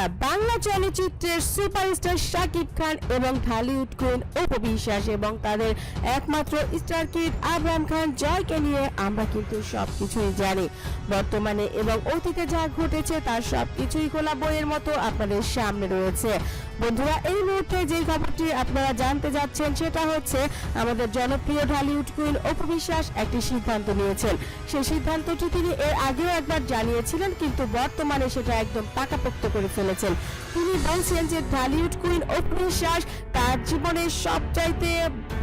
বন্ধুরা বাংলা চলচ্চিত্রের সুপারস্টার শাকিব খান এবং ঢালিউড কুইন উপবিশ্বাস এবং তাদের একমাত্র স্টার কিড আবরাম খান জয়কে নিয়ে আমরা কিন্তু সবকিছুই জানি। বর্তমানে এবং অতীতে যা ঘটেছে তার সবকিছুই খোলা বইয়ের মতো আপনাদের সামনে রয়েছে। বন্ধুরা, এই মুহূর্তে যে খবরটি আপনারা জানতে যাচ্ছেন সেটা হচ্ছে আমাদের জনপ্রিয় ঢালিউড কুইন অপবিশ্বাস একটি সিদ্ধান্ত নিয়েছেন। সেই সিদ্ধান্তটি তিনি এর আগেও একবার জানিয়েছিলেন, কিন্তু বর্তমানে সেটা একদম পাকাপোক্ত করে ফেলেছেন। তিনি বলছেন যে ঢালিউড কুইন অপবিশ্বাস তার জীবনের সবচাইতে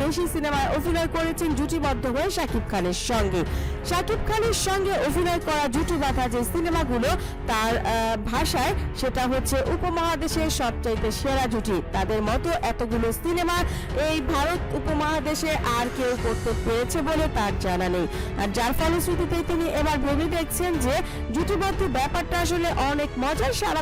বেশি সিনেমায় অভিনয় করেছেন জুটিবদ্ধ হয়ে শাকিব খানের সঙ্গে। শাকিব খানের সঙ্গে অভিনয় করা জুটি বাঁধা যে সিনেমাগুলো, তার ভাষায় সেটা হচ্ছে উপমহাদেশের সবচাইতে সেরা জুটি। তাদের মতো এতগুলো সিনেমা এই ভারত উপমহাদেশে আর কেউ করতে পেরেছে বলে তার জানা নেই। আর যার ফলশ্রুতিতে তিনি এবার ভেবে দেখছেন যে জুটিবদ্ধ ব্যাপারটা আসলে অনেক মজার, সারা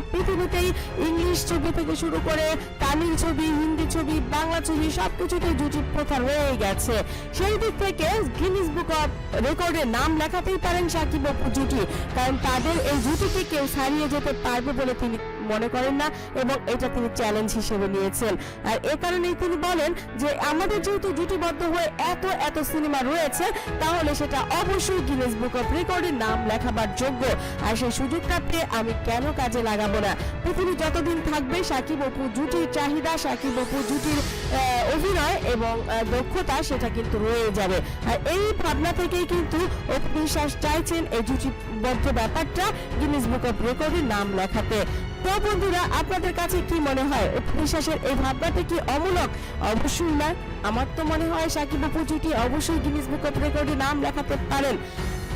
পৃথিবীতেই ইংলিশ ছবি থেকে শুরু করে তামিল ছবি, হিন্দি ছবি, বাংলা ছবি সবকিছুতে জুটি প্রথা রয়ে গেছে। সেই দিক থেকে গিনিস বুক অফ রেকর্ডে নাম লেখাতেই পারেন সাকিব অপু জুটি। কারণ তাদের এই জুটিকে কেউ ছাড়িয়ে যেতে পারবে বলে তিনি মনে করেন না এবং এটা তিনি চ্যালেঞ্জ হিসেবে নিয়েছেন। আর এ কারণেই তিনি বলেন যে, আমাদের যেহেতু জুটিবদ্ধ হয়ে এত এত সিনেমা রয়েছে, তাহলে সেটা অবশ্যই গিনেস বুক অফ রেকর্ডের নাম লেখাবার যোগ্য। আর সেই সুযোগটা পেয়ে আমি কেন কাজে লাগাবো না? পৃথিবী যতদিন থাকবে, সাকিব অপু জুটির চাহিদা, সাকিব অপু জুটির অভিনয় এবং দক্ষতা সেটা কিন্তু রয়ে যাবে। আর এই ভাবনা থেকেই কিন্তু অপু বিশ্বাস চাইছেন এই জুটিবদ্ধ ব্যাপারটা গিনেস বুক অফ রেকর্ডের নাম লেখাতে। তো বন্ধুরা, আপনাদের কাছে কি মনে হয়? বিশ্বাসের এই ভাবনাটা কি অমূলক? অবশ্যই না। আমার তো মনে হয় সাকিব অপু জুটি অবশ্যই গিনেস বুক অফ রেকর্ডে নাম লেখাতে পারেন।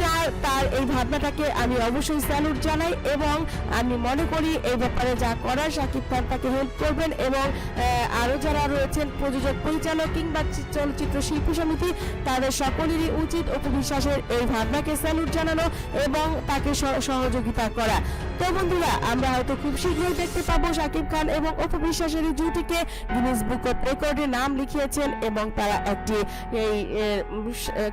তার তার এই ভাবনাটাকে আমি অবশ্যই স্যালুট জানাই এবং আমি মনে করি এই ব্যাপারে যা করার সাকিব খান তাকে হেল্প করবেন এবং আহ, আরও যারা রয়েছেন প্রযোজক পরিচালক কিংবা চলচ্চিত্র শিল্পী সমিতি তাদের সকলেরই উচিত অপু বিশ্বাসের এই ভাবনাকে স্যালুট জানানো এবং তাকে সহ- সহযোগিতা করা। তো বন্ধুরা আমরা হয়তো খুব শীঘ্রই দেখতে পাবো সাকিব খান এবং অপু বিশ্বাসের এই জুটিকে। গিনেস বুক অফ রেকর্ডে নাম লিখিয়েছেন এবং তারা একটি এই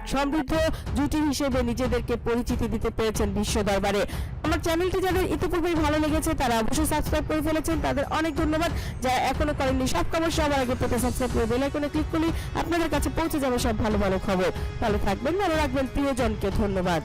সমৃদ্ধ জুটি হিসেবে নিজেদেরকে পরিচিতি দিতে পেরেছেন বিশ্ব দরবারে। আমার চ্যানেলটি যাদের ইতিপূর্বেই ভালো লেগেছে, তারা অবশ্যই সাবস্ক্রাইব করে ফেলেছেন। তাদের অনেক ধন্যবাদ। যারা এখনও করেননি, সব খবর সবার আগে পেতে সাবস্ক্রাইব করে বেল আইকনে ক্লিক করলে আপনাদের কাছে পৌঁছে যাবে সব ভালো ভালো খবর। ভালো থাকবেন, ভালো রাখবেন, প্রিয়জনকে ধন্যবাদ।